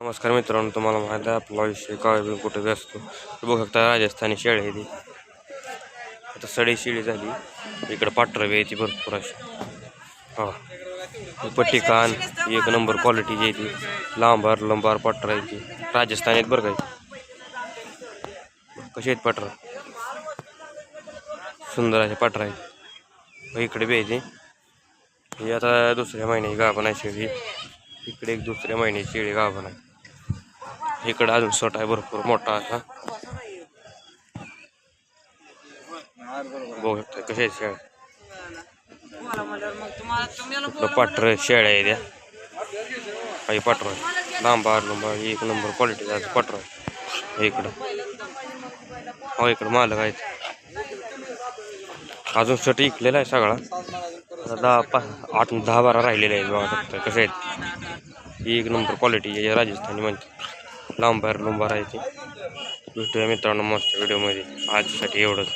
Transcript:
नमस्कार मित्रांनो तुम्हाला माहीत आहे आपला विषय काय कुठे असतो बघू शकता राजस्थानी शेळी आहे ती. आता सडी शिळी झाली. इकडं पाठरावी आहे ती भरपूर अशी. हां. पट्टी कान एक नंबर क्वालिटीची आहे ती. लांबार लंबार पाठरा आहे ती. राजस्थानी आहेत बरं काय कशी आहेत पाठरा सुंदर असे पाठरा आहेत. इकडे बी आहे ती. आता दुसऱ्या महिन्याची गाभण आहे शेळी. इकडे एक दुसऱ्या महिन्याची शेळी गाभण आहे. इकडे अजून सोट आहे भरपूर मोठा असा. बघू शकता कसे आहेत शेळ्या पाटर शेळ्या आहे त्या. काही पाटर आहे. लांबार लंबार एक नंबर क्वालिटीचा पाटर आहे. इकडं. हो इकडं मालक आहेत. अजून सट इकलेला आहे सगळा. दहा पा आठ दहा बारा राहिलेले आहेत बघा शकता कसे आहेत? ही एक नंबर क्वालिटी राजस्थानी म्हणते लांबार लंबार आहे ते. भेटूया मित्रांनो मस्त व्हिडिओमध्ये आजसाठी एवढंच.